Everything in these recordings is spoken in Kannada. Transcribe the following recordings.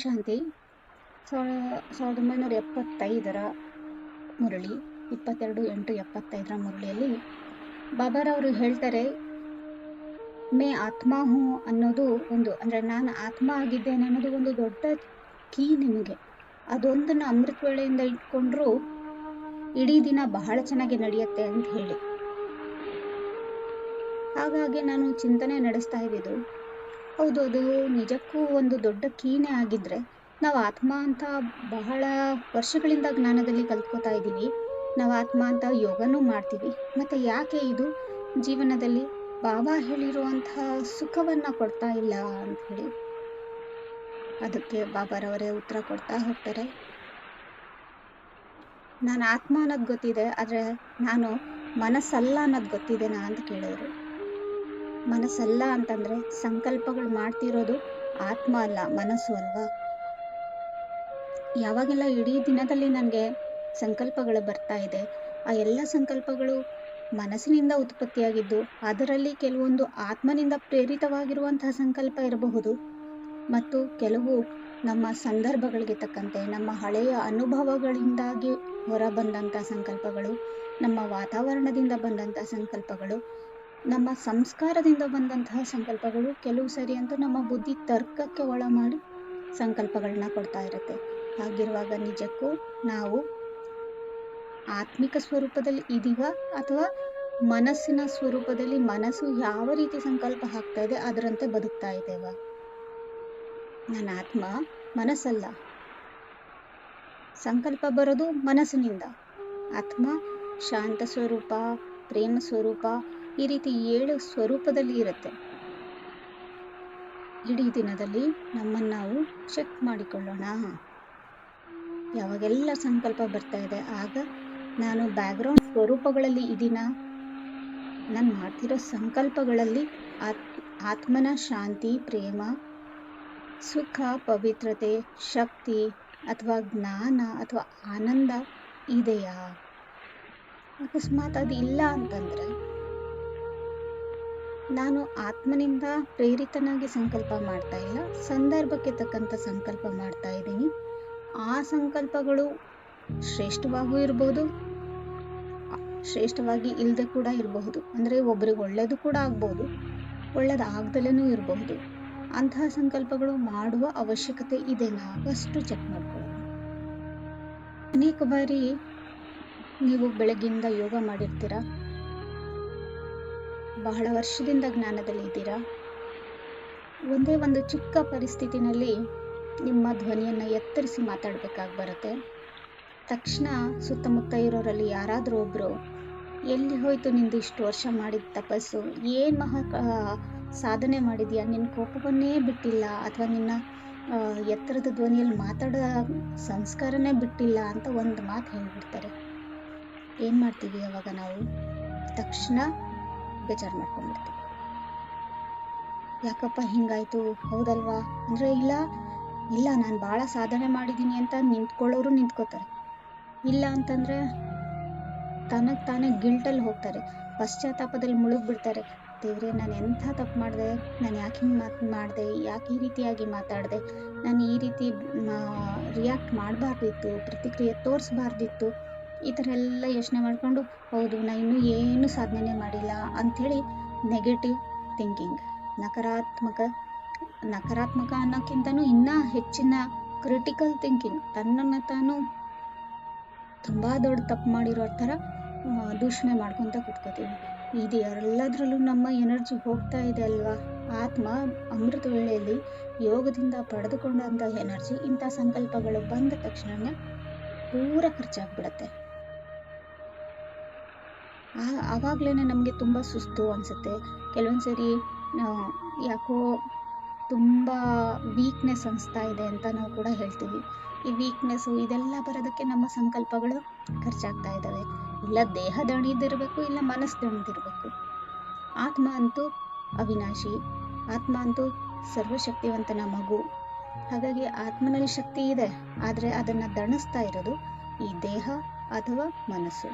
ಶಾಂತಿ ಸಾವಿರ ಸಾವಿರದ ಒಂಬೈನೂರ ಎಪ್ಪತ್ತೈದರ ಮುರಳಿ, ಇಪ್ಪತ್ತೆರಡು, ಎಂಟು, ಎಪ್ಪತ್ತೈದರ ಮುರಳಿಯಲ್ಲಿ ಬಾಬಾರವರು ಹೇಳ್ತಾರೆ, ಮೇ ಆತ್ಮ ಹೂ ಅನ್ನೋದು ಒಂದು, ಅಂದರೆ ನಾನು ಆತ್ಮ ಆಗಿದ್ದೇನೆ ಅನ್ನೋದು ಒಂದು ದೊಡ್ಡ ಕೀ ನಿಮಗೆ. ಅದೊಂದನ್ನು ಅಮೃತ ವೇಳೆಯಿಂದ ಇಟ್ಕೊಂಡ್ರೂ ಇಡೀ ದಿನ ಬಹಳ ಚೆನ್ನಾಗಿ ನಡೆಯುತ್ತೆ ಅಂತ ಹೇಳಿ. ಹಾಗಾಗಿ ನಾನು ಚಿಂತನೆ ನಡೆಸ್ತಾ ಇದ್ದಿದ್ದು ಹೌದು ಅದು ನಿಜಕ್ಕೂ ಒಂದು ದೊಡ್ಡ ಕೀನೇ ಆಗಿದ್ರೆ ನಾವು ಆತ್ಮ ಅಂತ ಬಹಳ ವರ್ಷಗಳಿಂದ ಜ್ಞಾನದಲ್ಲಿ ಕಲ್ತ್ಕೋತಾ ಇದ್ದೀವಿ. ನಾವು ಆತ್ಮ ಅಂತ ಯೋಗನೂ ಮಾಡ್ತೀವಿ. ಮತ್ತು ಯಾಕೆ ಇದು? ಜೀವನದಲ್ಲಿ ಬಾಬಾ ಹೇಳಿರುವಂತಹ ಸುಖವನ್ನು ಕೊಡ್ತಾ ಇಲ್ಲ ಅಂತ ಹೇಳಿ. ಅದಕ್ಕೆ ಬಾಬಾರವರೇ ಉತ್ತರ ಕೊಡ್ತಾ ಹೋಗ್ತಾರೆ. ನಾನು ಆತ್ಮ ಅನ್ನೋದು ಗೊತ್ತಿದೆ, ಆದರೆ ನಾನು ಮನಸ್ಸಲ್ಲ ಅನ್ನೋದು ಗೊತ್ತಿದೆನಾ ಅಂತ ಕೇಳಿದ್ರು ಮನಸ್ಸಲ್ಲ ಅಂತಂದರೆ ಸಂಕಲ್ಪಗಳು ಮಾಡ್ತಿರೋದು ಆತ್ಮ ಅಲ್ಲ, ಮನಸ್ಸು ಅಲ್ವಾ? ಯಾವಾಗೆಲ್ಲ ಇಡೀ ದಿನದಲ್ಲಿ ನನಗೆ ಸಂಕಲ್ಪಗಳು ಬರ್ತಾ ಇದೆ, ಆ ಎಲ್ಲ ಸಂಕಲ್ಪಗಳು ಮನಸ್ಸಿನಿಂದ ಉತ್ಪತ್ತಿಯಾಗಿದ್ದು ಅದರಲ್ಲಿ ಕೆಲವೊಂದು ಆತ್ಮನಿಂದ ಪ್ರೇರಿತವಾಗಿರುವಂತಹ ಸಂಕಲ್ಪ ಇರಬಹುದು. ಮತ್ತು ಕೆಲವು ನಮ್ಮ ಸಂದರ್ಭಗಳಿಗೆ ತಕ್ಕಂತೆ, ನಮ್ಮ ಹಳೆಯ ಅನುಭವಗಳಿಂದಾಗಿ ಹೊರಬಂದಂಥ ಸಂಕಲ್ಪಗಳು, ನಮ್ಮ ವಾತಾವರಣದಿಂದ ಬಂದಂಥ ಸಂಕಲ್ಪಗಳು ನಮ್ಮ ಸಂಸ್ಕಾರದಿಂದ ಬಂದಂತಹ ಸಂಕಲ್ಪಗಳು ಕೆಲವು ಸರಿ ಅಂತೂ ನಮ್ಮ ಬುದ್ಧಿ ತರ್ಕಕ್ಕೆ ಒಳ ಮಾಡಿ ಸಂಕಲ್ಪಗಳನ್ನ ಕೊಡ್ತಾ ಇರುತ್ತೆ. ಹಾಗಿರುವಾಗ ನಿಜಕ್ಕೂ ನಾವು ಆತ್ಮಿಕ ಸ್ವರೂಪದಲ್ಲಿ ಇದೀವ ಅಥವಾ ಮನಸ್ಸಿನ ಸ್ವರೂಪದಲ್ಲಿ ಮನಸ್ಸು ಯಾವ ರೀತಿ ಸಂಕಲ್ಪ ಹಾಕ್ತಾ ಇದೆ ಅದರಂತೆ ಬದುಕ್ತಾ ಇದ್ದೇವ? ನನ್ನ ಆತ್ಮ ಮನಸ್ಸಲ್ಲ. ಸಂಕಲ್ಪ ಬರೋದು ಮನಸ್ಸಿನಿಂದ. ಆತ್ಮ ಶಾಂತ ಸ್ವರೂಪ, ಪ್ರೇಮ ಸ್ವರೂಪ ಈ ರೀತಿ ಏಳು ಸ್ವರೂಪದಲ್ಲಿ ಇರುತ್ತೆ. ಇಡೀ ದಿನದಲ್ಲಿ ನಮ್ಮನ್ನು ನಾವು ಚೆಕ್ ಮಾಡಿಕೊಳ್ಳೋಣ. ಯಾವಾಗೆಲ್ಲ ಸಂಕಲ್ಪ ಬರ್ತಾ ಇದೆ, ಆಗ ನಾನು ಬ್ಯಾಕ್ಗ್ರೌಂಡ್ ಸ್ವರೂಪಗಳಲ್ಲಿ ಇದೀನ ನಾನು ಮಾಡ್ತಿರೋ ಸಂಕಲ್ಪಗಳಲ್ಲಿ ಆತ್, ಆತ್ಮನ ಶಾಂತಿ, ಪ್ರೇಮ, ಸುಖ, ಪವಿತ್ರತೆ, ಶಕ್ತಿ ಅಥವಾ ಜ್ಞಾನ ಅಥವಾ ಆನಂದ ಇದೆಯಾ? ಅಕಸ್ಮಾತ್ ಅದು ಇಲ್ಲ ಅಂತಂದರೆ ನಾನು ಆತ್ಮನಿಂದ ಪ್ರೇರಿತನಾಗಿ ಸಂಕಲ್ಪ ಮಾಡ್ತಾ ಇಲ್ಲ. ಸಂದರ್ಭಕ್ಕೆ ತಕ್ಕಂಥ ಸಂಕಲ್ಪ ಮಾಡ್ತಾ ಇದ್ದೀನಿ. ಆ ಸಂಕಲ್ಪಗಳು ಶ್ರೇಷ್ಠವಾಗೂ ಇರ್ಬೋದು, ಶ್ರೇಷ್ಠವಾಗಿ ಇಲ್ಲದೆ ಕೂಡ ಇರಬಹುದು. ಅಂದರೆ ಒಬ್ರಿಗೆ ಒಳ್ಳೆಯದು ಕೂಡ ಆಗ್ಬೋದು ಒಳ್ಳೇದಾಗ್ದಲೇ ಇರಬಹುದು. ಅಂತಹ ಸಂಕಲ್ಪಗಳು ಮಾಡುವ ಅವಶ್ಯಕತೆ ಇದೆ. ಅಷ್ಟು ಚೆಕ್ ಮಾಡ್ಕೊಳ್ಳೋಣ. ಅನೇಕ ಬಾರಿ ನೀವು ಬೆಳಗ್ಗಿಂದ ಯೋಗ ಮಾಡಿರ್ತೀರ? ಬಹಳ ವರ್ಷದಿಂದ ಜ್ಞಾನದಲ್ಲಿ ಇದ್ದೀರಾ? ಒಂದೇ ಒಂದು ಚಿಕ್ಕ ಪರಿಸ್ಥಿತಿನಲ್ಲಿ ನಿಮ್ಮ ಧ್ವನಿಯನ್ನು ಎತ್ತರಿಸಿ ಮಾತಾಡಬೇಕಾಗಿ ಬರುತ್ತೆ. ತಕ್ಷಣ ಸುತ್ತಮುತ್ತ ಇರೋರಲ್ಲಿ ಯಾರಾದರೂ ಒಬ್ಬರು ಎಲ್ಲಿ ಹೋಯಿತು ನಿಂದು ಇಷ್ಟು ವರ್ಷ ಮಾಡಿದ ತಪಸ್ಸು? ಏನು ಮಹಾ ಸಾಧನೆ ಮಾಡಿದೆಯಾ? ನಿನ್ನ ಕೋಪವನ್ನೇ ಬಿಟ್ಟಿಲ್ಲ ಅಥವಾ ನಿನ್ನ ಎತ್ತರದ ಧ್ವನಿಯಲ್ಲಿ ಮಾತಾಡೋ ಸಂಸ್ಕಾರನೇ ಬಿಟ್ಟಿಲ್ಲ ಅಂತ ಒಂದು ಮಾತು ಹೇಳಿಬಿಡ್ತಾರೆ. ಏನು ಮಾಡ್ತೀವಿ ಅವಾಗ ನಾವು? ತಕ್ಷಣ ಬೇಜಾರು ಮಾಡ್ಕೊಂಡ್ಬಿಡ್ತೀವಿ ಯಾಕಪ್ಪ ಹಿಂಗಾಯ್ತು? ಹೌದಲ್ವಾ? ಅಂದ್ರೆ ಇಲ್ಲ ಇಲ್ಲ, ನಾನು ಭಾಳ ಸಾಧನೆ ಮಾಡಿದ್ದೀನಿ ಅಂತ ನಿಂತ್ಕೊಳ್ಳೋರು ನಿಂತ್ಕೋತಾರೆ. ಇಲ್ಲ ಅಂತಂದ್ರೆ ತನಗೆ ತಾನೇ ಗಿಲ್ಟಲ್ಲಿ ಹೋಗ್ತಾರೆ. ಪಶ್ಚಾತ್ತಾಪದಲ್ಲಿ ಮುಳುಗ್ಬಿಡ್ತಾರೆ. ದೇವ್ರೆ, ನಾನು ಎಂಥ ತಪ್ಪು ಮಾಡಿದೆ? ನಾನು ಯಾಕೆ ಹಿಂಗೆ ಮಾತು, ಮಾಡಿದೆ? ಯಾಕೆ ಈ ರೀತಿಯಾಗಿ ಮಾತಾಡಿದೆ? ನಾನು ಈ ರೀತಿ ರಿಯಾಕ್ಟ್ ಮಾಡಬಾರ್ದಿತ್ತು, ಪ್ರತಿಕ್ರಿಯೆ ತೋರಿಸ್ಬಾರ್ದಿತ್ತು. ಈ ಥರ ಎಲ್ಲ ಯೋಚನೆ ಮಾಡಿಕೊಂಡು, ಹೌದು ನಾನು ಇನ್ನೂ ಏನು ಸಾಧನೆ ಮಾಡಿಲ್ಲ ಅಂಥೇಳಿ ನೆಗೆಟಿವ್ ಥಿಂಕಿಂಗ್ ನಕಾರಾತ್ಮಕ ನಕಾರಾತ್ಮಕ ಅನ್ನೋಕ್ಕಿಂತನೂ ಇನ್ನೂ ಹೆಚ್ಚಿನ ಕ್ರಿಟಿಕಲ್ ಥಿಂಕಿಂಗ್ ತನ್ನನ್ನು ತಾನು ತುಂಬ ದೊಡ್ಡ ತಪ್ಪು ಮಾಡಿರೋ ಥರ ದೂಷಣೆ ಮಾಡ್ಕೊತ ಕೂತ್ಕೋತೀವಿ. ಇದು ಎಲ್ಲದರಲ್ಲೂ ನಮ್ಮ ಎನರ್ಜಿ ಹೋಗ್ತಾ ಇದೆ ಅಲ್ವಾ? ಆತ್ಮ ಅಮೃತ ವೇಳೆಯಲ್ಲಿ ಯೋಗದಿಂದ ಪಡೆದುಕೊಂಡಂಥ ಎನರ್ಜಿ ಇಂಥ ಸಂಕಲ್ಪಗಳು ಬಂದ ತಕ್ಷಣವೇ ಪೂರ ಖರ್ಚಾಗ್ಬಿಡತ್ತೆ. ಆವಾಗಲೇ ನಮಗೆ ತುಂಬ ಸುಸ್ತು ಅನಿಸುತ್ತೆ. ಕೆಲವೊಂದು ಸರಿ ಯಾಕೋ ತುಂಬ ವೀಕ್ನೆಸ್ ಅನಿಸ್ತಾ ಇದೆ ಅಂತ ನಾವು ಕೂಡ ಹೇಳ್ತೀವಿ. ಈ ವೀಕ್ನೆಸ್ಸು ಇದೆಲ್ಲ ಬರೋದಕ್ಕೆ ನಮ್ಮ ಸಂಕಲ್ಪಗಳು ಖರ್ಚಾಗ್ತಾ ಇದ್ದಾವೆ ಇಲ್ಲ ದೇಹ ದಣಿದಿರಬೇಕು, ಇಲ್ಲ ಮನಸ್ಸು ದಣಿದಿರಬೇಕು. ಆತ್ಮ ಅಂತೂ ಅವಿನಾಶಿ, ಆತ್ಮ ಅಂತೂ ಸರ್ವಶಕ್ತಿವಂತನ ಮಗು. ಹಾಗಾಗಿ ಆತ್ಮನಲ್ಲಿ ಶಕ್ತಿ ಇದೆ, ಆದರೆ ಅದನ್ನು ದಣಿಸ್ತಾ ಇರೋದು ಈ ದೇಹ ಅಥವಾ ಮನಸ್ಸು.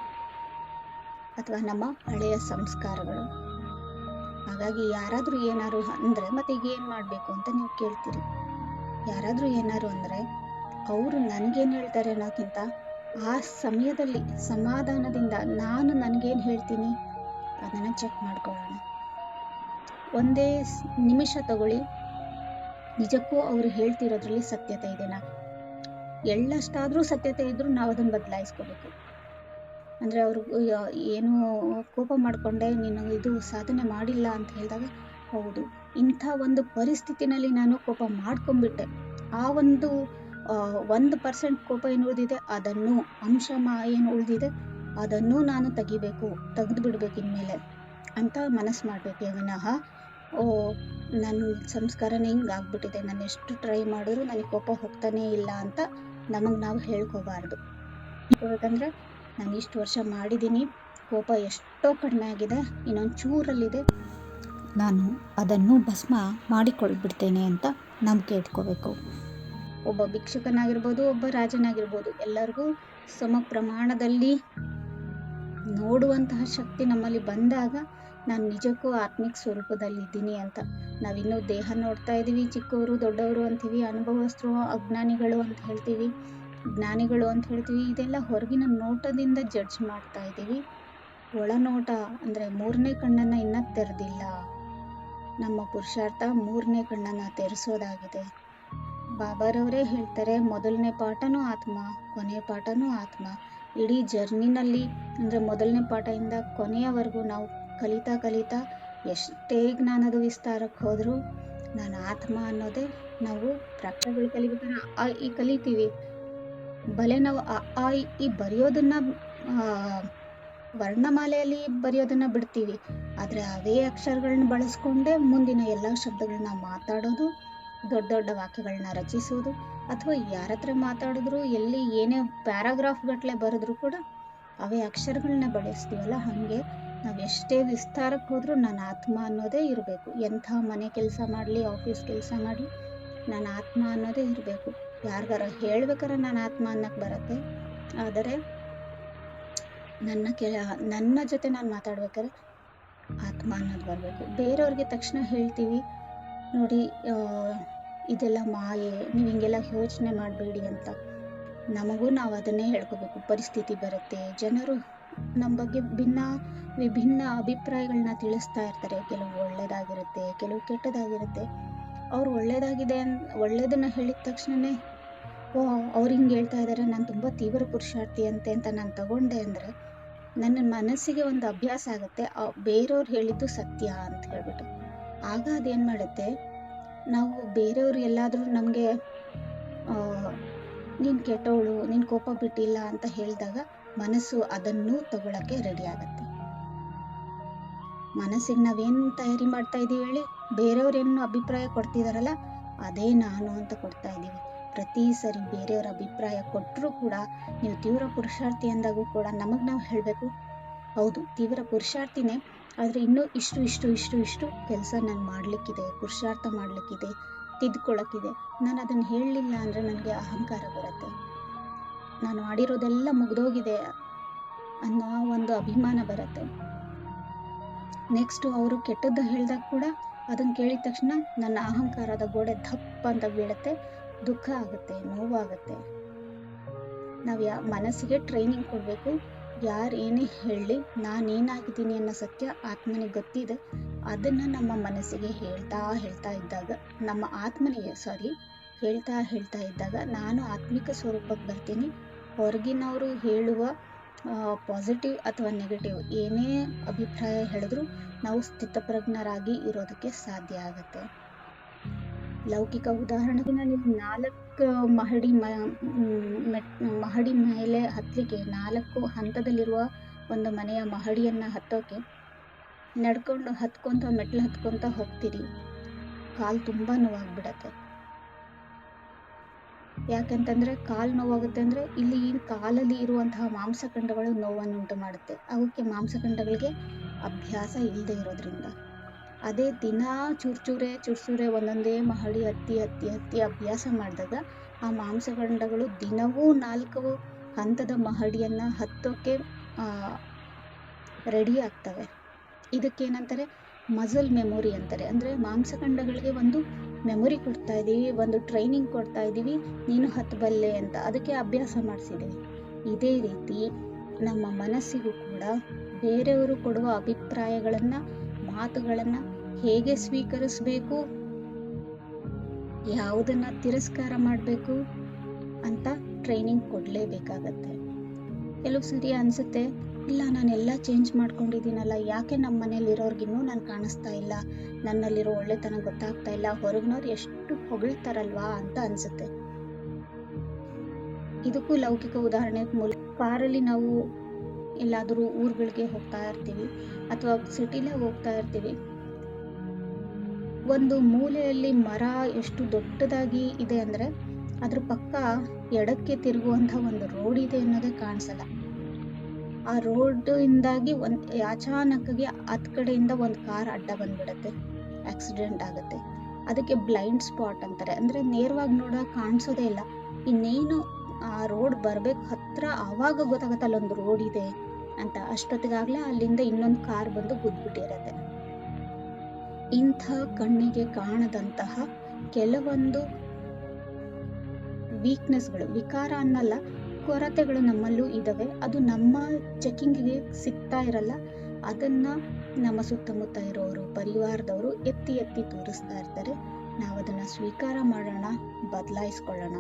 ಅಥವಾ ನಮ್ಮ ಹಳೆಯ ಸಂಸ್ಕಾರಗಳು. ಹಾಗಾಗಿ ಯಾರಾದರೂ ಏನಾದ್ರು ಅಂದರೆ ಮತ್ತೆ ಈಗ ಏನು ಮಾಡಬೇಕು ಅಂತ ನೀವು ಕೇಳ್ತೀರಿ. ಯಾರಾದರೂ ಏನಾದ್ರು ಅಂದರೆ ಅವರು ನನಗೇನು ಹೇಳ್ತಾರೆ ಅನ್ನೋಕ್ಕಿಂತ ಆ ಸಮಯದಲ್ಲಿ ಸಮಾಧಾನದಿಂದ ನಾನು ನನಗೇನು ಹೇಳ್ತೀನಿ ಅದನ್ನು ಚೆಕ್ ಮಾಡ್ಕೊಳ್ಳೋಣ. ಒಂದೇ ನಿಮಿಷ ತಗೊಳ್ಳಿ. ನಿಜಕ್ಕೂ ಅವರು ಹೇಳ್ತಿರೋದ್ರಲ್ಲಿ ಸತ್ಯತೆ ಇದೆನಾ ಎಳ್ಳಷ್ಟಾದರೂ ಸತ್ಯತೆ ಇದ್ದರೂ ನಾವು ಅದನ್ನು ಬದಲಾಯಿಸ್ಕೋಬೇಕು. ಅಂದರೆ ಅವರು ಏನು ಕೋಪ ಮಾಡಿಕೊಂಡೆ, ನೀನು ಇದು ಸಾಧನೆ ಮಾಡಿಲ್ಲ ಅಂತ ಹೇಳಿದಾಗ, ಹೌದು, ಇಂಥ ಒಂದು ಪರಿಸ್ಥಿತಿನಲ್ಲಿ ನಾನು ಕೋಪ ಮಾಡ್ಕೊಂಡ್ಬಿಟ್ಟೆ. ಆ ಒಂದು ಒಂದು ಪರ್ಸೆಂಟ್ ಕೋಪ ಏನು ಉಳಿದಿದೆ, ಅದನ್ನು ಅಂಶ ಏನು ಉಳಿದಿದೆ, ಅದನ್ನು ನಾನು ತೆಗಿಬೇಕು, ತೆಗೆದು ಬಿಡ್ಬೇಕು ಇನ್ಮೇಲೆ ಅಂತ ಮನಸ್ಸು ಮಾಡಬೇಕೇ. ವಿನಃ, ಓ, ನನ್ನ ಸಂಸ್ಕಾರನೇ ಹಿಂಗೆ ಆಗ್ಬಿಟ್ಟಿದೆ, ನಾನು ಎಷ್ಟು ಟ್ರೈ ಮಾಡಿದ್ರು ನನಗೆ ಕೋಪ ಹೋಗ್ತಾನೇ ಇಲ್ಲ ಅಂತ ನಮಗೆ ನಾವು ಹೇಳ್ಕೋಬಾರ್ದು. ಯಾಕಂದರೆ ನಾನು ಇಷ್ಟು ವರ್ಷ ಮಾಡಿದ್ದೀನಿ. ಕೋಪ ಎಷ್ಟೋ ಕಡಿಮೆ ಆಗಿದೆ. ಇನ್ನೊಂದು ಚೂರಲ್ಲಿದೆ. ನಾನು ಅದನ್ನು ಭಸ್ಮ ಮಾಡಿಕೊಳ್ಬಿಡ್ತೇನೆ ಅಂತ ನಂಬಿಕೆ ಇಟ್ಕೋಬೇಕು. ಒಬ್ಬ ಭಿಕ್ಷುಕನಾಗಿರ್ಬೋದು, ಒಬ್ಬ ರಾಜನಾಗಿರ್ಬೋದು, ಎಲ್ಲರಿಗೂ ಸಮ ಪ್ರಮಾಣದಲ್ಲಿ ನೋಡುವಂತಹ ಶಕ್ತಿ ನಮ್ಮಲ್ಲಿ ಬಂದಾಗ ನಾನು ನಿಜಕ್ಕೂ ಆತ್ಮಿಕ ಸ್ವರೂಪದಲ್ಲಿದ್ದೀನಿ ಅಂತ. ನಾವಿನ್ನೂ ದೇಹ ನೋಡ್ತಾ ಇದ್ದೀವಿ ಚಿಕ್ಕವರು, ದೊಡ್ಡವರು ಅಂತೀವಿ ಅನುಭವಸ್ಥರು ಅಜ್ಞಾನಿಗಳು ಅಂತ ಹೇಳ್ತೀವಿ. ಜ್ಞಾನಿಗಳು ಅಂತ ಹೇಳ್ತೀವಿ, ಇದೆಲ್ಲ ಹೊರಗಿನ ನೋಟದಿಂದ ಜಡ್ಜ್ ಮಾಡ್ತಾ ಇದ್ದೀವಿ. ಒಳನೋಟ ಅಂದರೆ ಮೂರನೇ ಕಣ್ಣನ್ನು ಇನ್ನೂ ತೆರೆದಿಲ್ಲ. ನಮ್ಮ ಪುರುಷಾರ್ಥ ಮೂರನೇ ಕಣ್ಣನ್ನು ತೆರೆಸೋದಾಗಿದೆ. ಬಾಬಾರವರೇ ಹೇಳ್ತಾರೆ, ಮೊದಲನೇ ಪಾಠನೂ ಆತ್ಮ, ಕೊನೆಯ ಪಾಠನೂ ಆತ್ಮ. ಇಡೀ ಜರ್ನಿನಲ್ಲಿ ಅಂದರೆ ಮೊದಲನೇ ಪಾಠದಿಂದ ಕೊನೆಯವರೆಗೂ ನಾವು ಕಲಿತಾ ಕಲಿತಾ ಎಷ್ಟೇ ಜ್ಞಾನದ ವಿಸ್ತಾರಕ್ಕೆ ಹೋದರೂ, ನಾನು ಆತ್ಮ ಅನ್ನೋದೇ ನಾವು ಪ್ರಾಕ್ಟಗಳು ಕಲಿಬೇಕಾದ್ರೆ ಈ ಕಲಿತೀವಿ. ಬಲೆ ನಾವು ಅ ಆ ಈ ಬರೆಯೋದನ್ನ ವರ್ಣಮಾಲೆಯಲ್ಲಿ ಬರೆಯೋದನ್ನ ಬಿಡ್ತೀವಿ. ಆದರೆ ಅವೇ ಅಕ್ಷರಗಳನ್ನ ಬಳಸ್ಕೊಂಡೇ ಮುಂದಿನ ಎಲ್ಲ ಶಬ್ದಗಳನ್ನ ಮಾತಾಡೋದು, ದೊಡ್ಡ ದೊಡ್ಡ ವಾಕ್ಯಗಳನ್ನ ರಚಿಸೋದು, ಅಥವಾ ಯಾರ ಹತ್ರ ಮಾತಾಡಿದ್ರು ಎಲ್ಲಿ ಏನೇ ಪ್ಯಾರಾಗ್ರಾಫ್ ಗಟ್ಟಲೆ ಬರೆದ್ರು ಕೂಡ ಅವೇ ಅಕ್ಷರಗಳನ್ನ ಬಳಸ್ತೀವಲ್ಲ, ಹಾಗೆ ನಾವು ಎಷ್ಟೇ ವಿಸ್ತಾರಕ್ಕೆ ಹೋದರೂ ನನ್ನ ಆತ್ಮ ಅನ್ನೋದೇ ಇರಬೇಕು. ಎಂಥ ಮನೆ ಕೆಲಸ ಮಾಡಲಿ, ಆಫೀಸ್ ಕೆಲಸ ಮಾಡಲಿ ನನ್ನ ಆತ್ಮ ಅನ್ನೋದೇ ಇರಬೇಕು. ಯಾರಿಗಾರ ಹೇಳ್ಬೇಕಾರ ನಾನು ಆತ್ಮ ಅನ್ನಕ್ಕೆ ಬರುತ್ತೆ. ಆದರೆ ನನ್ನ ಕೆ, ನನ್ನ ಜೊತೆ ನಾನು ಮಾತಾಡ್ಬೇಕಾದ್ರೆ ಆತ್ಮ ಅನ್ನೋದು ಬರಬೇಕು. ಬೇರೆಯವ್ರಿಗೆ ತಕ್ಷಣ ಹೇಳ್ತೀವಿ, ನೋಡಿ ಇದೆಲ್ಲ ಮಾಯೆ, ನೀವು ಹಿಂಗೆಲ್ಲ ಯೋಚನೆ ಮಾಡಬೇಡಿ ಅಂತ. ನಮಗೂ ನಾವು ಅದನ್ನೇ ಹೇಳ್ಕೋಬೇಕು. ಪರಿಸ್ಥಿತಿ ಬರುತ್ತೆ. ಜನರು ನಮ್ಮ ಬಗ್ಗೆ ಭಿನ್ನ, ವಿಭಿನ್ನ ಅಭಿಪ್ರಾಯಗಳನ್ನ ತಿಳಿಸ್ತಾ ಇರ್ತಾರೆ. ಕೆಲವು ಒಳ್ಳೆಯದಾಗಿರುತ್ತೆ ಕೆಲವು ಕೆಟ್ಟದಾಗಿರುತ್ತೆ. ಅವ್ರು ಒಳ್ಳೆಯದಾಗಿದೆ ಒಳ್ಳೆಯದನ್ನು ಹೇಳಿದ ತಕ್ಷಣವೇ ಓ, ಅವ್ರು ಹಿಂಗೆ ಹೇಳ್ತಾ ಇದ್ದಾರೆ ನಾನು ತುಂಬ ತೀವ್ರ ಪುರುಷಾರ್ಥಿ ಅಂತೆ ಅಂತ ನಾನು ತಗೊಂಡೆ ಅಂದರೆ ನನ್ನ ಮನಸ್ಸಿಗೆ ಒಂದು ಅಭ್ಯಾಸ ಆಗುತ್ತೆ ಬೇರೆಯವ್ರು ಹೇಳಿದ್ದು ಸತ್ಯ ಅಂತ ಹೇಳ್ಬಿಟ್ಟು. ಆಗ ಅದೇನು ಮಾಡುತ್ತೆ, ನಾವು ಬೇರೆಯವ್ರು ಎಲ್ಲಾದರೂ ನಮಗೆ ನೀನು ಕೆಟ್ಟವಳು ನೀನು ಕೋಪ ಬಿಟ್ಟಿಲ್ಲ ಅಂತ ಹೇಳಿದಾಗ ಮನಸ್ಸು ಅದನ್ನು ತಗೊಳಕ್ಕೆ ರೆಡಿ ಆಗುತ್ತೆ. ಮನಸ್ಸಿಗೆ ನಾವೇನು ತಯಾರಿ ಮಾಡ್ತಾ ಇದ್ದೀವಿ ಹೇಳಿ, ಬೇರೆಯವ್ರು ಏನು ಅಭಿಪ್ರಾಯ ಕೊಡ್ತಿದಾರಲ್ಲ, ಅದೇ ನಾನು ಅಂತ ಕೊಡ್ತಾ ಇದ್ದೀವಿ ಪ್ರತಿ ಸರಿ ಬೇರೆಯವ್ರ ಅಭಿಪ್ರಾಯ ಕೊಟ್ಟರೂ ಕೂಡ ನೀವು ತೀವ್ರ ಪುರುಷಾರ್ಥಿ ಅಂದಾಗೂ ಕೂಡ ನಮಗೆ ನಾವು ಹೇಳಬೇಕು. ಹೌದು, ತೀವ್ರ ಪುರುಷಾರ್ಥಿನೇ, ಆದರೆ ಇನ್ನೂ ಇಷ್ಟು ಇಷ್ಟು ಇಷ್ಟು ಇಷ್ಟು ಕೆಲಸ ನಾನು ಮಾಡಲಿಕ್ಕಿದೆ, ಪುರುಷಾರ್ಥ ಮಾಡಲಿಕ್ಕಿದೆ ತಿದ್ಕೊಳ್ಳೋಕ್ಕಿದೆ ನಾನು ಅದನ್ನು ಹೇಳಲಿಲ್ಲ ಅಂದರೆ ನನಗೆ ಅಹಂಕಾರ ಬರುತ್ತೆ. ನಾನು ಮಾಡಿರೋದೆಲ್ಲ ಮುಗ್ದೋಗಿದೆ ಅನ್ನೋ ಒಂದು ಅಭಿಮಾನ ಬರುತ್ತೆ. ನೆಕ್ಸ್ಟು ಅವರು ಕೆಟ್ಟದ್ದು ಹೇಳಿದಾಗ ಕೂಡ ಅದನ್ನು ಕೇಳಿದ ತಕ್ಷಣ ನನ್ನ ಅಹಂಕಾರದ ಗೋಡೆ ದಪ್ಪ ಅಂತ ಬೀಳುತ್ತೆ. ದುಃಖ ಆಗುತ್ತೆ, ನೋವಾಗುತ್ತೆ. ನಾವು ಯಾ, ಮನಸ್ಸಿಗೆ ಟ್ರೈನಿಂಗ್ ಕೊಡಬೇಕು. ಯಾರು ಏನೇ ಹೇಳಲಿ ನಾನೇನಾಗಿದ್ದೀನಿ ಅನ್ನೋ ಸತ್ಯ ಆತ್ಮನಿಗೆ ಗೊತ್ತಿದೆ. ಅದನ್ನು ನಮ್ಮ ಮನಸ್ಸಿಗೆ ಹೇಳ್ತಾ ಹೇಳ್ತಾ ಇದ್ದಾಗ, ನಮ್ಮ ಆತ್ಮನಿಗೆ ಸಾರಿ ಹೇಳ್ತಾ ಹೇಳ್ತಾ ಇದ್ದಾಗ ನಾನು ಆತ್ಮಿಕ ಸ್ವರೂಪಕ್ಕೆ ಬರ್ತೀನಿ. ಹೊರಗಿನವರು ಹೇಳುವ ಪಾಸಿಟಿವ್ ಅಥವಾ ನೆಗೆಟಿವ್ ಏನೇ ಅಭಿಪ್ರಾಯ ಹೇಳಿದ್ರು, ನಾವು ಸ್ಥಿತಪ್ರಜ್ಞರಾಗಿ ಇರೋದಕ್ಕೆ ಸಾಧ್ಯ ಆಗುತ್ತೆ. ಲೌಕಿಕ ಉದಾಹರಣೆಗೆ ನಾಲ್ಕು ಮಹಡಿ ಮಹಡಿ ಮೇಲೆ ಹತ್ತಲಿಕ್ಕೆ ನಾಲ್ಕು ಹಂತದಲ್ಲಿರುವ ಒಂದು ಮನೆಯ ಮಹಡಿಯನ್ನು ಹತ್ತೋಕೆ, ನಡ್ಕೊಂಡು ಹತ್ಕೊಂತ, ಮೆಟ್ಲು ಹತ್ಕೊಂತ ಹೋಗ್ತೀರಿ. ಕಾಲು ತುಂಬ ನೋವಾಗ್ಬಿಡತ್ತೆ. ಯಾಕಂತಂದ್ರೆ ಕಾಲು ನೋವಾಗುತ್ತೆ ಅಂದರೆ ಇಲ್ಲಿ ಕಾಲಲ್ಲಿ ಇರುವಂತಹ ಮಾಂಸಖಂಡಗಳು ನೋವನ್ನು ಉಂಟು ಮಾಡುತ್ತೆ. ಅವಕ್ಕೆ ಮಾಂಸಖಂಡಗಳಿಗೆ ಅಭ್ಯಾಸ ಇಲ್ಲದೆ ಇರೋದ್ರಿಂದ. ಅದೇ ದಿನ ಚೂರ್ಚೂರೆ ಚೂರ್ಚೂರೆ ಒಂದೊಂದೇ ಮಹಡಿ ಹತ್ತಿ ಹತ್ತಿ ಹತ್ತಿ ಅಭ್ಯಾಸ ಮಾಡಿದಾಗ ಆ ಮಾಂಸಖಂಡಗಳು ದಿನವೂ ನಾಲ್ಕು ಹಂತದ ಮಹಡಿಯನ್ನು ಹತ್ತೋಕೆ ರೆಡಿ ಆಗ್ತವೆ. ಇದಕ್ಕೇನಂತಾರೆ ಮಸಲ್ ಮೆಮೊರಿ ಅಂತಾರೆ. ಅಂದರೆ ಮಾಂಸಖಂಡಗಳಿಗೆ ಒಂದು ಮೆಮೊರಿ ಕೊಡ್ತಾ ಇದ್ದೀವಿ, ಒಂದು ಟ್ರೈನಿಂಗ್ ಕೊಡ್ತಾ ಇದ್ದೀವಿ, ನೀನು ಹತ್ತಬಲ್ಲೆ ಅಂತ. ಅದಕ್ಕೆ ಅಭ್ಯಾಸ ಮಾಡಿಸಿದ್ದೀವಿ ಇದೇ ರೀತಿ ನಮ್ಮ ಮನಸ್ಸಿಗೂ ಕೂಡ ಬೇರೆಯವರು ಕೊಡುವ ಅಭಿಪ್ರಾಯಗಳನ್ನು ಮಾತುಗಳನ್ನು ಹೇಗೆ ಸ್ವೀಕರಿಸಬೇಕು? ಯಾವುದನ್ನು ತಿರಸ್ಕಾರ ಮಾಡಬೇಕು ಅಂತ ಟ್ರೈನಿಂಗ್ ಕೊಡಲೇಬೇಕಾಗತ್ತೆ. ಕೆಲವು ಸರಿ ಅನಿಸುತ್ತೆ, ಇಲ್ಲ ನಾನೆಲ್ಲ ಚೇಂಜ್ ಮಾಡ್ಕೊಂಡಿದ್ದೀನಲ್ಲ, ಯಾಕೆ ನಮ್ಮ ಮನೇಲಿ ಇರೋರ್ಗಿನ್ನೂ ನಾನು ಕಾಣಿಸ್ತಾ ಇಲ್ಲ? ನನ್ನಲ್ಲಿರೋ ಒಳ್ಳೆತನ ಗೊತ್ತಾಗ್ತಾ ಇಲ್ಲ ಹೊರಗಿನವ್ರು ಎಷ್ಟು ಹೊಗಳ್ತಾರಲ್ವಾ ಅಂತ ಅನಿಸುತ್ತೆ. ಇದಕ್ಕೂ ಲೌಕಿಕ ಉದಾಹರಣೆ ಮೂಲಕ ಕಾರಲ್ಲಿ ನಾವು ಎಲ್ಲಾದರೂ ಊರುಗಳಿಗೆ ಹೋಗ್ತಾ ಇರ್ತೀವಿ ಅಥವಾ ಸಿಟಿಲೇ ಹೋಗ್ತಾ ಇರ್ತೀವಿ. ಒಂದು ಮೂಲೆಯಲ್ಲಿ ಮರ ಎಷ್ಟು ದೊಡ್ಡದಾಗಿ ಇದೆ ಅಂದರೆ ಅದ್ರ ಪಕ್ಕ ಎಡಕ್ಕೆ ತಿರುಗುವಂಥ ಒಂದು ರೋಡ್ ಇದೆ ಅನ್ನೋದೇ ಕಾಣಿಸಲ್ಲ. ಆ ರೋಡ್ ಇಂದಾಗಿ ಒಂದು ಅಚಾನಕ್ಕಾಗಿ ಹತ್ ಕಡೆಯಿಂದ ಒಂದು ಕಾರ್ ಅಡ್ಡ ಬಂದ್ಬಿಡುತ್ತೆ, ಆಕ್ಸಿಡೆಂಟ್ ಆಗುತ್ತೆ. ಅದಕ್ಕೆ ಬ್ಲೈಂಡ್ ಸ್ಪಾಟ್ ಅಂತಾರೆ. ಅಂದರೆ ನೇರವಾಗಿ ನೋಡೋಕೆ ಕಾಣಿಸೋದೇ ಇಲ್ಲ. ಇನ್ನೇನು ಆ ರೋಡ್ ಬರ್ಬೇಕು ಹತ್ರ ಆವಾಗ ಗೊತ್ತಾಗತ್ತೆ ಅಲ್ಲೊಂದು ರೋಡ್ ಇದೆ ಅಂತ. ಅಷ್ಟೊತ್ತಿಗಾಗಲೇ ಅಲ್ಲಿಂದ ಇನ್ನೊಂದು ಕಾರ್ ಬಂದು ಗುದ್ಬಿಟ್ಟಿರತ್ತೆ. ಇಂಥ ಕಣ್ಣಿಗೆ ಕಾಣದಂತಹ ಕೆಲವೊಂದು ವೀಕ್ನೆಸ್ಗಳು ವಿಕಾರ ಅನ್ನಲ್ಲ, ಕೊರತೆಗಳು ನಮ್ಮಲ್ಲೂ ಇದ್ದಾವೆ ಅದು ನಮ್ಮ ಚೆಕಿಂಗಿಗೆ ಸಿಗ್ತಾ ಇರಲ್ಲ. ಅದನ್ನ ನಮ್ಮ ಸುತ್ತಮುತ್ತ ಇರೋರು, ಪರಿವಾರದವರು ಎತ್ತಿ ಎತ್ತಿ ತೋರಿಸ್ತಾ ಇರ್ತಾರೆ. ನಾವು ಅದನ್ನು ಸ್ವೀಕಾರ ಮಾಡೋಣ, ಬದಲಾಯಿಸ್ಕೊಳ್ಳೋಣ.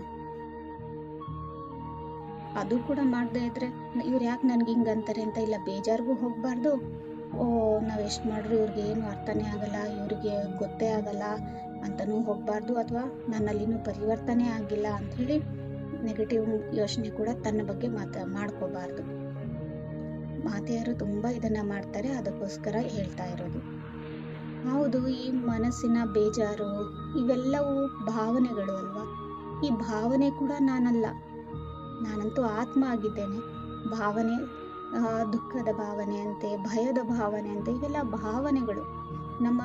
ಅದು ಕೂಡ ಮಾಡದೇ ಇದ್ರೆ ಇವ್ರು ಯಾಕೆ ನನ್ಗೆ ಹಿಂಗೆ ಅಂತಾರೆ ಅಂತ ಇಲ್ಲ, ಬೇಜಾರಿಗೂ ಹೋಗಬಾರ್ದು. ಓ, ನಾವು ಎಷ್ಟು ಮಾಡಿದ್ರು ಇವ್ರಿಗೆ ಏನು ಅರ್ಥನೇ ಆಗಲ್ಲ, ಇವ್ರಿಗೆ ಗೊತ್ತೇ ಆಗಲ್ಲ ಅಂತನೂ ಹೋಗಬಾರ್ದು ಅಥವಾ ನನ್ನಲ್ಲಿನೂ ಪರಿವರ್ತನೆ ಆಗಿಲ್ಲ ಅಂಥೇಳಿ ನೆಗೆಟಿವ್ ಯೋಚನೆ ಕೂಡ ತನ್ನ ಬಗ್ಗೆ ಮಾತ, ಮಾಡ್ಕೋಬಾರ್ದು. ಮಾತೆಯರು ತುಂಬ ಇದನ್ನು ಮಾಡ್ತಾರೆ, ಅದಕ್ಕೋಸ್ಕರ ಹೇಳ್ತಾ ಇರೋದು. ಹೌದು, ಈ ಮನಸ್ಸಿನ ಬೇಜಾರು, ಇವೆಲ್ಲವೂ ಭಾವನೆಗಳು ಅಲ್ವಾ? ಈ ಭಾವನೆ ಕೂಡ ನಾನಲ್ಲ. ನಾನಂತೂ ಆತ್ಮ ಆಗಿದ್ದೇನೆ. ಭಾವನೆ ದುಃಖದ ಭಾವನೆ ಅಂತೆ, ಭಯದ ಭಾವನೆ ಅಂತೆ, ಇವೆಲ್ಲ ಭಾವನೆಗಳು. ನಮ್ಮ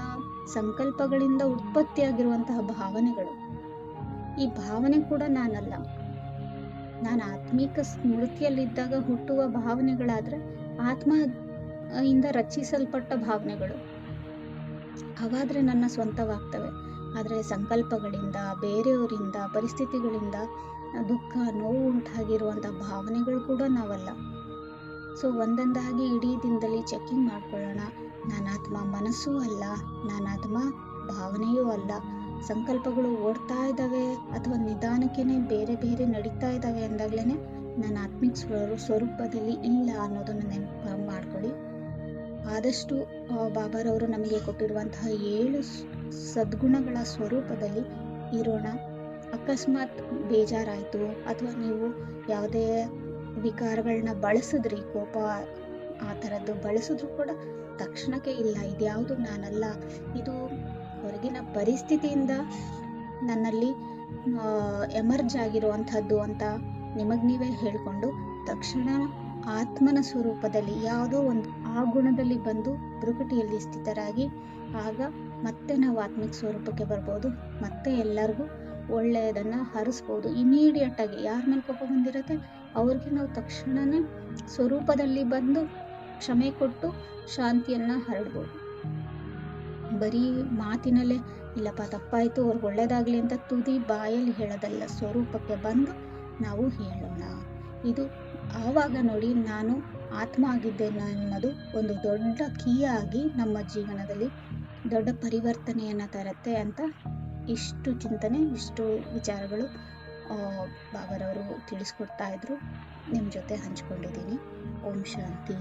ಸಂಕಲ್ಪಗಳಿಂದ ಉತ್ಪತ್ತಿಯಾಗಿರುವಂತಹ ಭಾವನೆಗಳು. ಈ ಭಾವನೆ ಕೂಡ ನಾನಲ್ಲ. ನಾನು ಆತ್ಮಿಕ ಸ್ಮೃತಿಯಲ್ಲಿದ್ದಾಗ ಹುಟ್ಟುವ ಭಾವನೆಗಳಾದ್ರೆ ಆತ್ಮ ಇಂದ ರಚಿಸಲ್ಪಟ್ಟ ಭಾವನೆಗಳು. ಅವಾದ್ರೆ ನನ್ನ ಸ್ವಂತವಾಗ್ತವೆ. ಆದರೆ ಸಂಕಲ್ಪಗಳಿಂದ, ಬೇರೆಯವರಿಂದ, ಪರಿಸ್ಥಿತಿಗಳಿಂದ ದುಃಖ, ನೋವು ಉಂಟಾಗಿರುವಂಥ ಭಾವನೆಗಳು ಕೂಡ ನಾವಲ್ಲ. ಸೊ ಒಂದೊಂದಾಗಿ ಇಡೀ ದಿನದಲ್ಲಿ ಚೆಕಿಂಗ್ ಮಾಡ್ಕೊಳ್ಳೋಣ. ನಾನಾತ್ಮ ಮನಸ್ಸೂ ಅಲ್ಲ, ನಾನಾತ್ಮ ಭಾವನೆಯೂ ಅಲ್ಲ. ಸಂಕಲ್ಪಗಳು ಓಡ್ತಾ ಇದ್ದಾವೆ ಅಥವಾ ನಿಧಾನಕ್ಕೇನೆ ಬೇರೆ ಬೇರೆ ನಡೀತಾ ಇದ್ದಾವೆ ಅಂದಾಗ್ಲೇ ನಾನು ಆತ್ಮಿಕ ಸ್ವರೂ, ಸ್ವರೂಪದಲ್ಲಿ ಇಲ್ಲ ಅನ್ನೋದನ್ನು ನೆನಪು ಮಾಡ್ಕೊಳ್ಳಿ. ಆದಷ್ಟು ಬಾಬಾರವರು ನಮಗೆ ಕೊಟ್ಟಿರುವಂತಹ ಏಳು ಸದ್ಗುಣಗಳ ಸ್ವರೂಪದಲ್ಲಿ ಇರೋಣ. ಅಕಸ್ಮಾತ್ ಬೇಜಾರಾಯಿತು. ಅಥವಾ ನೀವು ಯಾವುದೇ ವಿಕಾರಗಳನ್ನ ಬಳಸಿದ್ರಿ, ಕೋಪ ಆ ಥರದ್ದು ಬಳಸಿದ್ರು ಕೂಡ ತಕ್ಷಣಕ್ಕೆ ಇಲ್ಲ, ಇದ್ಯಾವುದು ನಾನಲ್ಲ. ಇದು ಹೊರಗಿನ ಪರಿಸ್ಥಿತಿಯಿಂದ ನನ್ನಲ್ಲಿ ಎಮರ್ಜ್ ಆಗಿರುವಂಥದ್ದು ಅಂತ ನಿಮಗೆ ನೀವೇ ಹೇಳಿಕೊಂಡು ತಕ್ಷಣ ಆತ್ಮನ ಸ್ವರೂಪದಲ್ಲಿ ಯಾವುದೋ ಒಂದು, ಆ ಗುಣದಲ್ಲಿ ಬಂದು ಬೃಕಟಿಯಲ್ಲಿ ಸ್ಥಿತರಾಗಿ, ಆಗ ಮತ್ತೆ ನಾವು ಆತ್ಮಿಕ ಸ್ವರೂಪಕ್ಕೆ ಬರ್ಬೋದು. ಮತ್ತೆ ಎಲ್ಲರಿಗೂ ಒಳ್ಳೆಯದನ್ನು ಹರಿಸ್ಬೋದು. ಇಮಿಡಿಯೇಟ್ ಆಗಿ ಯಾರ ಮೇಲೆ ಕೋಪ ಬಂದಿರುತ್ತೆ? ಅವ್ರಿಗೆ ನಾವು ತಕ್ಷಣವೇ ಸ್ವರೂಪದಲ್ಲಿ ಬಂದು ಕ್ಷಮೆ ಕೊಟ್ಟು ಶಾಂತಿಯನ್ನು ಹರಡ್ಬೋದು. ಬರೀ ಮಾತಿನಲ್ಲೇ, ಇಲ್ಲಪ್ಪ ತಪ್ಪಾಯಿತು, ಅವ್ರಿಗೆ ಒಳ್ಳೇದಾಗಲಿ ಅಂತ ತುದಿ ಬಾಯಲ್ಲಿ ಹೇಳೋದಲ್ಲ, ಸ್ವರೂಪಕ್ಕೆ ಬಂದು ನಾವು ಹೇಳೋಣ. ಇದು ಆವಾಗ ನೋಡಿ ನಾನು ಆತ್ಮ ಆಗಿದ್ದೇನೆ ಅನ್ನೋದು ಒಂದು ದೊಡ್ಡ ಕೀ ಆಗಿ ನಮ್ಮ ಜೀವನದಲ್ಲಿ ದೊಡ್ಡ ಪರಿವರ್ತನೆಯನ್ನು ತರುತ್ತೆ ಅಂತ ಇಷ್ಟು ಚಿಂತನೆ ಇಷ್ಟು ವಿಚಾರಗಳು ಬಾಬಾರವರು ತಿಳಿಸ್ಕೊಡ್ತಾ ಇದ್ರು. ನಿಮ್ಮ ಜೊತೆ ಹಂಚ್ಕೊಂಡಿದ್ದೀನಿ. ಓಂ ಶಾಂತಿ.